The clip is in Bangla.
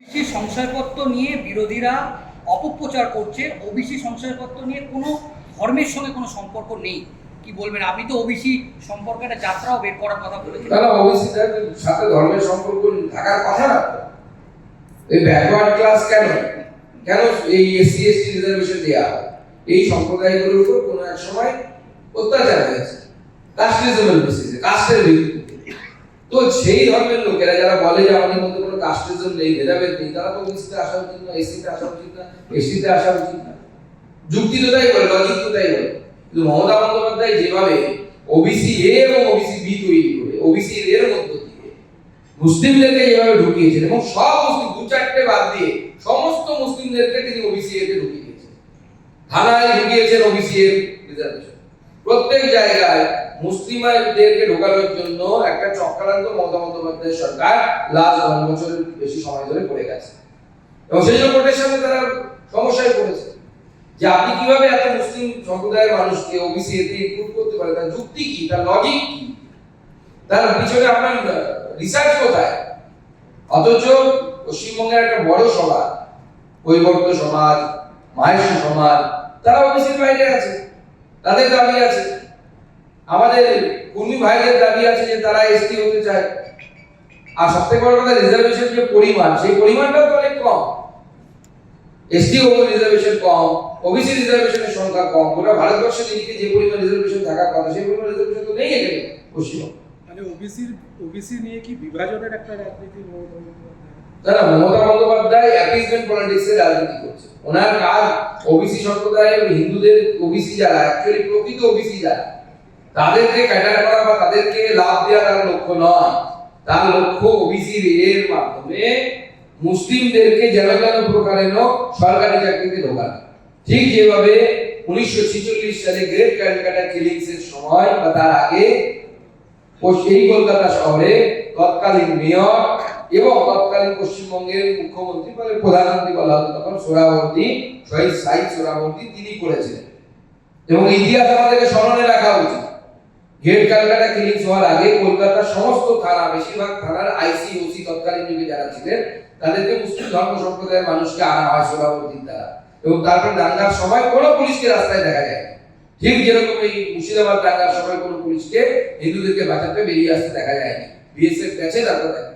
ওবিসি সংশয়পত্র নিয়ে বিরোধীরা অপপ্রচার করছে। ওবিসি সংশয়পত্র নিয়ে কোনো ধর্মের সঙ্গে কোনো সম্পর্ক নেই। কি বলবেন? আপনি তো ওবিসি সম্পর্কে একটা যাত্রাও বের করার কথা বলেছেন তারা ওবিসিদের সাথে ধর্মের সম্পর্ক থাকার কথা এই ব্যাকওয়ার্ড ক্লাস কেন? কেন এই এসসি, এসটি রিজার্ভেশন দেওয়া? এই সম্প্রদায়গুলোর উপর কোনো এক সময় অত্যাচার হয়েছে। কাস্টিজমের কাস্টের ভিত্তিতে তো সেই ধর্মের লোকেরা যারা বলে যে আমাদের মধ্যে কোনো কাস্টিজম নেই ভেদাভেদ নেই, তারা তো ওবিসিতে আসা উচিত না এসসিতে আসা উচিত না এসটিতে আসা উচিত না। যুক্তি তো তাই বলে লজিক তো তাই বলে। কিন্তু মমতা বন্দ্যোপাধ্যায় যেভাবে ওবিসি এ এবং ওবিসি বি তৈরি করে, ওবিসি এর মধ্য দিয়ে মুসলিমদেরকে যেভাবে ঢুকিয়েছেন এবং সব মুসলিম, দু চারটে বাদ দিয়ে সমস্ত মুসলিমদেরকে তিনি ওবিসি এতে ঢুকিয়ে দিয়েছেন। থানায় ঢুকিয়েছেন ওবিসি এর রিজার্ভেশন প্রত্যেক জায়গায় মুসলিমদেরকে ঢোকানোর জন্য একটা চক্রান্ত মমতা বন্দ্যোপাধ্যায় সরকার লাস্ট দশ বছরের বেশি সময় ধরে পড়ে গেছে। এবং সেই জন্য কোর্টের সামনে তারা সমস্যায় পড়েছে। যে আপনি কীভাবে এত মুসলিম সম্প্রদায়ের মানুষকে ওবিসি এতে ইনক্লুড করতে পারেন, তার যুক্তি কি, তার লজিক কি? তার পিছনে আপনার রিসার্চ কোথায়? অথচ পশ্চিমবঙ্গের একটা বড় সমাজ কৈবর্ত সমাজ মাহেশ সমাজ, তারা ওবিসির বাইরে আছে। তাদের দাবি আছে। আমাদের কর্মী ভাইদের দাবি আছে যে তারা এসটি হতে চায়। আর সবথেকে বড় কথা রিজার্ভেশন যে পরিমাণ, সেই পরিমাণটাও তো অনেক কম। এসটি ও রিজার্ভেশন কম, ওবিসি রিজার্ভেশনের সংখ্যা কম। গোটা ভারতবর্ষে দিকে যে পরিমাণ রিজার্ভেশন থাকার কথা, সেই পরিমাণ রিজার্ভেশন তো নেই এখানে পশ্চিমবঙ্গে। মানে ওবিসির, ওবিসি নিয়ে কি বিভাজনের একটা রাজনীতি তারা মমতা বন্দ্যোপাধ্যায় অ্যাপিসমেন্ট পলিটিক্স এর রাজনীতি করছে। ওনার কাজ ওবিসি সম্প্রদায়ের হিন্দুদের ওবিসি যারা অ্যাকচুয়ালি প্রকৃত ওবিসি যারা, তাদেরকে ক্যাটার করা বা তাদেরকে লাভ দেওয়া তার লক্ষ্য নয়। তার লক্ষ্য ওবিসি এর মাধ্যমে মুসলিমদেরকে যেন যেন প্রকারেণ সরকারি চাকরিতে ঢোকানো। ঠিক যেভাবে উনিশশো ছিচল্লিশ সালে গ্রেট ক্যালকাটা কিলিংস এর সময় বা তার আগে এই কলকাতা শহরে তৎকালীন মেয়র এবং তৎকালীন পশ্চিমবঙ্গের মুখ্যমন্ত্রী মানে প্রধানমন্ত্রী বলা হতো, তখন সোহরাবর্দী শহীদ সাইদ সোহরাবর্দী তিনি করেছিলেন। এবং ইতিহাস আমাদেরকে স্মরণে রাখা উচিত। গেট ক্যালকাটা কিলিংস হওয়ার আগে কলকাতার সমস্ত থানা, বেশিরভাগ থানার আইসি ওসি তৎকালীন যুগে যারা ছিলেন, তাদেরকে মুসলিম ধর্ম সম্প্রদায়ের মানুষকে আনা হয় সোহরাবর্দীর দ্বারা। এবং তারপর দাঙ্গার সময় কোনো পুলিশকে রাস্তায় দেখা যায় ঠিক যেরকম এই মুর্শিদাবাদ দাঙ্গার সময় কোনো পুলিশকে হিন্দুদেরকে বাঁচাতে বেরিয়ে আসতে দেখা যায়নি। বিএসএফ গেছে, তারপর